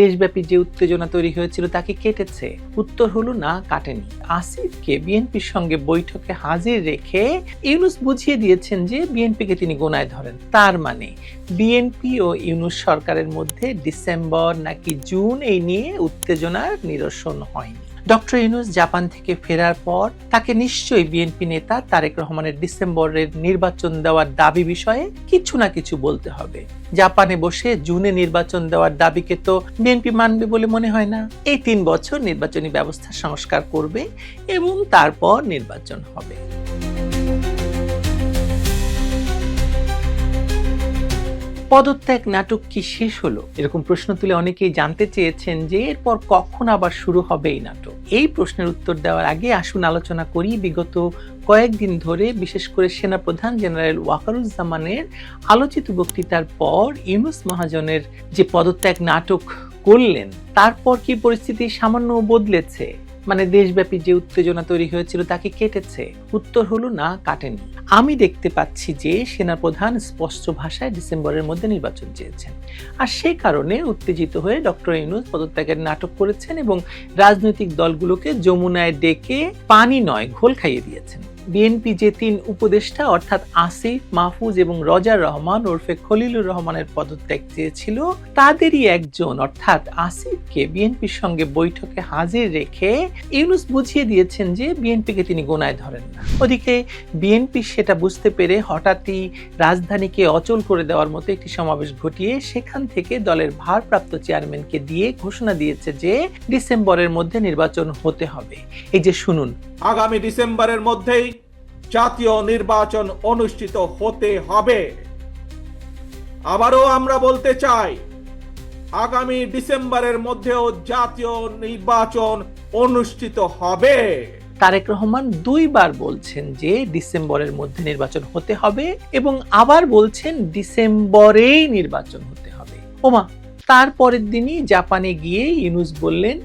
দেশব্যাপী যে উত্তেজনা তৈরি হয়েছিল তাকে কেটেছে। উত্তর হলো, না, কাটেনি। আসিফকে বিএনপির সঙ্গে বৈঠকে হাজির রেখে ইউনুস বুঝিয়ে দিয়েছেন যে বিএনপিকে তিনি গোনায় ধরেন। তার মানে বিএনপি ও ইউনুস সরকারের মধ্যে ডিসেম্বর নাকি জুন এই নিয়ে উত্তেজনার নিরসন হয়নি। ডক্টর ইউনুস জাপান থেকে ফেরার পর তাকে নিশ্চয়ই বিএনপি নেতা তারেক রহমানের ডিসেম্বরের নির্বাচন দেওয়ার দাবি বিষয়ে কিছু না কিছু বলতে হবে। জাপানে বসে জুনে নির্বাচন দেওয়ার দাবিকে তো বিএনপি মানবে বলে মনে হয় না। এই তিন বছর নির্বাচনী ব্যবস্থা সংস্কার করবে এবং তারপর নির্বাচন হবে। পদত্যাগ নাটক কি শেষ হলো? এরকম প্রশ্ন তুলে অনেকেই জানতে চেয়েছেন যে এরপর কখন আবার শুরু হবে এই নাটক। এই প্রশ্নের উত্তর দেওয়ার আগে আসুন আলোচনা করি বিগত কয়েকদিন ধরে, বিশেষ করে সেনাপ্রধান জেনারেল ওয়াকারুজ্জামানের আলোচিত বক্তৃতার পর ইউনুস মহাজনের যে পদত্যাগ নাটক করলেন, তারপর কি পরিস্থিতি সামান্য বদলেছে? মানে দেশব্যাপী যে উত্তেজনা তৈরি হয়েছিল তাকে কেটেছে। উত্তর হলো না, কাটেনি। আমি দেখতে পাচ্ছি যে সেনাপ্রধান স্পষ্ট ভাষায় ডিসেম্বরের মধ্যে নির্বাচন চেয়েছেন। আর সে কারণে উত্তেজিত হয়ে ডক্টর ইউনুস পদত্যাগের নাটক করেছেন এবং রাজনৈতিক দলগুলোকে যমুনায় ডেকে পানি নয়, ঘোল খাইয়ে দিয়েছেন। বিএনপি যে তিন উপদেষ্টা, অর্থাৎ আসিফ, মাহফুজ এবং রজার রহমান ওরফে খলিলুর রহমানের পদত্যাগ চেয়েছিল, তাদেরই একজন, অর্থাৎ আসিফকে বিএনপির সঙ্গে বৈঠকে হাজির রেখে ইউনুস বুঝিয়ে দিয়েছেন যে বিএনপিকে তিনি গোনায় ধরেন না। ওদিকে বিএনপি সেটা বুঝতে পেরে হঠাৎই রাজধানীকে অচল করে দেওয়ার মতো একটি সমাবেশ ঘটিয়ে সেখান থেকে দলের ভারপ্রাপ্ত চেয়ারম্যানকে দিয়ে ঘোষণা দিয়েছে যে ডিসেম্বরের মধ্যে নির্বাচন হতে হবে। এই যে শুনুন। আগামী ডিসেম্বরের মধ্যেই জাতীয় নির্বাচন অনুষ্ঠিত হতে হবে। আবারও আমরা বলতে চাই, আগামী ডিসেম্বরের মধ্যেও জাতীয় নির্বাচন অনুষ্ঠিত হবে। তারেক রহমান দুইবার বলছেন যে ডিসেম্বরের মধ্যে নির্বাচন হতে হবে এবং আবার বলছেন ডিসেম্বরেই নির্বাচন হতে হবে। ওমা তারপরের দিনই জাপানে গিয়ে ইউনুস বললেন,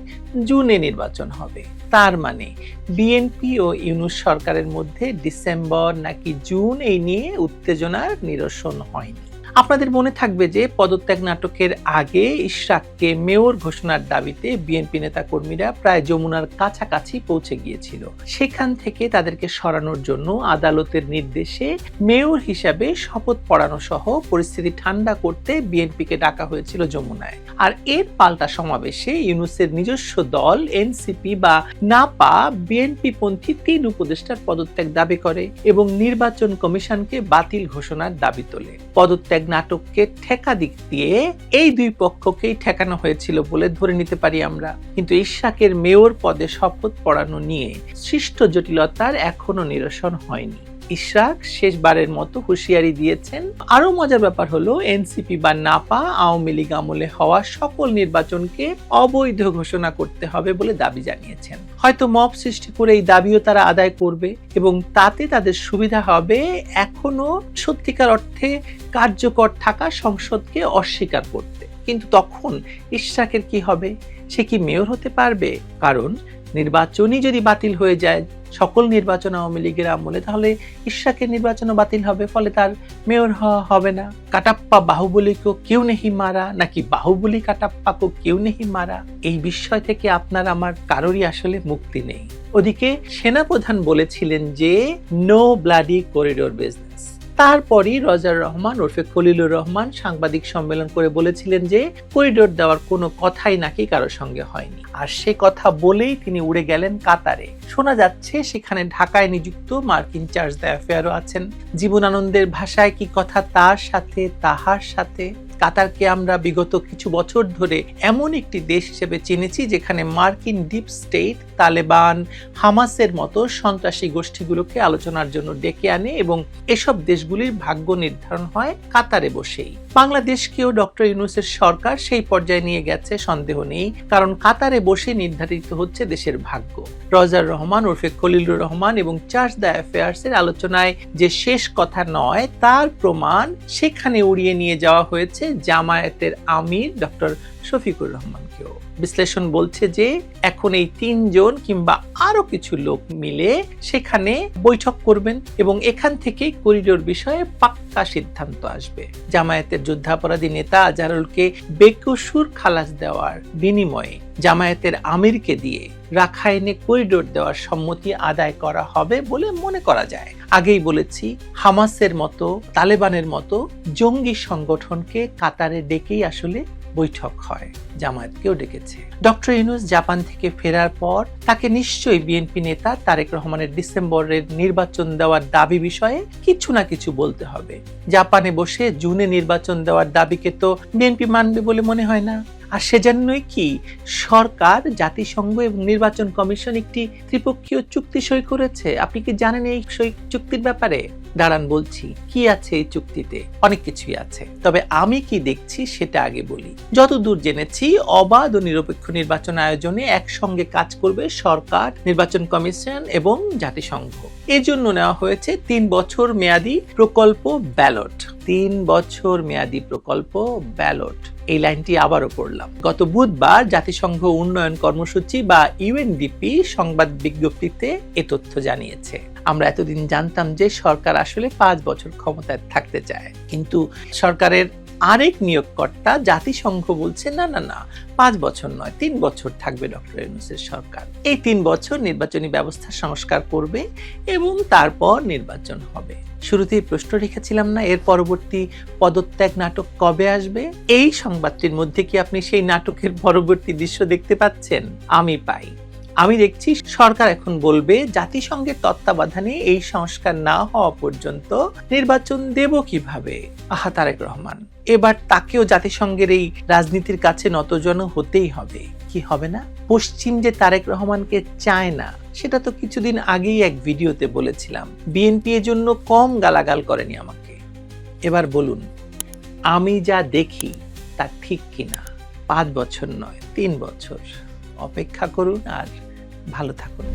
জুনে নির্বাচন হবে। তার মানে বিএনপি ও ইউনুস সরকারের মধ্যে ডিসেম্বর নাকি জুন এই নিয়ে উত্তেজনার নিরসন হয়নি। আপনাদের মনে থাকবে যে পদত্যাগ নাটকের আগে ইশরাককে মেয়র ঘোষণার দাবিতে বিএনপি নেতা কর্মীরা প্রায় যমুনার কাছাকাছি পৌঁছে গিয়েছিল। সেখান থেকে তাদেরকে সরানোর জন্য আদালতের নির্দেশে মেয়র হিসাবে শপথ পড়ানো সহ পরিস্থিতি ঠান্ডা করতে বিএনপিকে ডাকা হয়েছিল যমুনায়। আর এর পাল্টা সমাবেশে ইউনুসের নিজস্ব দল, এনসিপি বা নাপা বিএনপি পন্থী তিন উপদেষ্টার পদত্যাগ দাবি করে এবং নির্বাচন কমিশনকে বাতিল ঘোষণার দাবি তোলে। পদত্যাগ নাটককে ঠেকা দিক দিয়ে এই দুই পক্ষকেই ঠেকানো হয়েছিল বলে ধরে নিতে পারি আমরা। কিন্তু ইশাকের মেয়র পদে শপথ পড়ানো নিয়ে সৃষ্ট জটিলতার এখনও নিরসন হয়নি। ইশরাক শেষবারের মতো হুঁশিয়ারি দিয়েছেন। আরও মজার ব্যাপার হলো, এনসিপি বা নাপা আওয়ামী লীগ আমলে হওয়া সকল নির্বাচনকে অবৈধ ঘোষণা করতে হবে বলে দাবি জানিয়েছেন। হয়তো মব সৃষ্টি করে এই দাবিও তারা আদায় করবে এবং তাতে তাদের সুবিধা হবে এখনও সত্যিকার অর্থে কার্যকর থাকা সংসদকে অস্বীকার করতে। কিন্তু তখন ইশরাকের কি হবে? সে কি মেয়র হতে পারবে? কারণ নির্বাচনই যদি বাতিল হয়ে যায় সকল নির্বাচন আওয়ামী লীগের আমলে, তাহলে ঈশ্বাকের নির্বাচনও বাতিল হবে, ফলে তার মেয়র হওয়া হবে না। কাটাপ্পা বাহুবলীকেও কেউ নেহি মারা, নাকি বাহুবলী কাটাপ্পাকেও কেউ নেহি মারা? এই বিষয় থেকে আপনার আমার কারোরই আসলে মুক্তি নেই। ওদিকে সেনাপ্রধান বলেছিলেন যে no bloody corridor business Roger Roger Rahman ওরফে খলিলুর রহমান সাংবাদিক সম্মেলন করে বলেছিলেন যে করিডোর দেওয়ার কোনো কথাই নাকি কারোর সঙ্গে হয়নি। আর সে কথা বলেই তিনি উড়ে গেলেন কাতারে। শোনা যাচ্ছে সেখানে ঢাকায় নিযুক্ত মার্কিন চার্জ দ্য অ্যাফেয়ারও আছেন। জীবনানন্দের ভাষায় কি কথা তার সাথে, তাহার সাথে? কাতারকে আমরা বিগত কিছু বছর ধরে এমন একটি দেশ হিসেবে চিনেছি যেখানে মার্কিন ডিপ স্টেট তালেবান, হামাসের মতো সন্ত্রাসী গোষ্ঠীগুলোকে আলোচনার জন্য ডেকে আনে এবং এসব দেশগুলির ভাগ্য নির্ধারণ হয় কাতারে বসেই। বাংলাদেশকেও ডক্টর ইউনুসের সরকার সেই পর্যায়ে নিয়ে গেছে সন্দেহ নেই, কারণ কাতারে বসে নির্ধারিত হচ্ছে দেশের ভাগ্য। রজার রহমান, ওরফে খলিলুর রহমান এবং চার্জ দ্য অ্যাফেয়ার্স এর আলোচনায় যে শেষ কথা নয়, তার প্রমাণ সেখানে উড়িয়ে নিয়ে যাওয়া হয়েছে জামায়াতের আমির ডক্টর শফিকুর রহমানকেও। বিশ্লেষণ বলছে যে এখন এই তিনজন কিংবা আরও কিছু লোক মিলে সেখানে বৈঠক করবেন এবং এখান থেকেই করিডোর বিষয়ে পাক্কা সিদ্ধান্ত আসবে। জামায়াতের যুদ্ধাপরাধী নেতা আজারুলকে বেকসুর খালাস দেওয়ার বিনিময়ে জামায়াতের আমিরকে দিয়ে রাখাইনে করিডোর দেওয়ার সম্মতি আদায় করা হবে বলে মনে করা যায়। আগেই বলেছি, হামাসের মতো, তালেবানের মতো জঙ্গি সংগঠনকে কাতারে ডেকেই আসলে বৈঠক হয়। জামায়াতকেও ডেকেছে। ডক্টর ইউনুস জাপান থেকে ফেরার পর তাকে নিশ্চয়ই বিএনপি নেতা তারেক রহমানের ডিসেম্বরের নির্বাচন দেওয়ার দাবি বিষয়ে কিছু না কিছু বলতে হবে। জাপানে বসে জুনে নির্বাচন দেওয়ার দাবিকে তো বিএনপি মানবে বলে মনে হয় না। আর সেজন্যই কি সরকার, জাতিসংঘ এবং নির্বাচন কমিশন একটি ত্রিপক্ষীয় চুক্তি সই করেছে? আপনি কি জানেন এই সই চুক্তির ব্যাপারে? দাঁড়ান বলছি, কি আছে এই চুক্তিতে? অনেক কিছুই আছে। তবে আমি কি দেখছি সেটা আগে বলি। যতদূর জেনেছি অবাধ ও নিরপেক্ষ নির্বাচন আয়োজনে একসঙ্গে কাজ করবে সরকার, নির্বাচন কমিশন এবং জাতিসংঘ। এর জন্য নেওয়া হয়েছে তিন বছর মেয়াদি প্রকল্প ব্যালট। তিন বছর মেয়াদি প্রকল্প ব্যালট। এই লাইনটি আবারও পড়লাম। গত বুধবার জাতিসংঘ উন্নয়ন কর্মসূচি বা ইউএনডিপি সংবাদ বিজ্ঞপ্তিতে এ তথ্য জানিয়েছে। আমরা এতদিন জানতাম যে সরকার আসলে পাঁচ বছর ক্ষমতায় থাকতে চায়। কিন্তু সরকারের আরেক নিয়োগকর্তা জাতিসংঘ বলছে, না না না, পাঁচ বছর নয়, তিন বছর থাকবে ডক্টর ইউনুসের সরকার। এই তিন বছর নির্বাচনী ব্যবস্থা সংস্কার করবে এবং তারপর নির্বাচন হবে। শুরুতেই প্রশ্ন রেখেছিলাম না, এর পরবর্তী পদত্যাগ নাটক কবে আসবে? এই সংবাদটির মধ্যে কি আপনি সেই নাটকের পরবর্তী দৃশ্য দেখতে পাচ্ছেন? আমি পাই। আমি দেখছি সরকার এখন বলবে, জাতিসংঘের তত্ত্বাবধানে এই সংস্কার না হওয়া পর্যন্ত নির্বাচন দেব কীভাবে? আহা, তারেক রহমান। এবার তাকেও জাতিসংঘের এই রাজনীতির কাছে নতজন হতেই হবে। কি হবে না? পশ্চিম যে তারেক রহমানকে চায় না, সেটা তো কিছুদিন আগেই এক ভিডিওতে বলেছিলাম। বিএনপি এর জন্য কম গালাগাল করেনি আমাকে। এবার বলুন, আমি যা দেখি তা ঠিক কিনা? পাঁচ বছর নয়, তিন বছর। অপেক্ষা করুন আর ভালো থাকুন।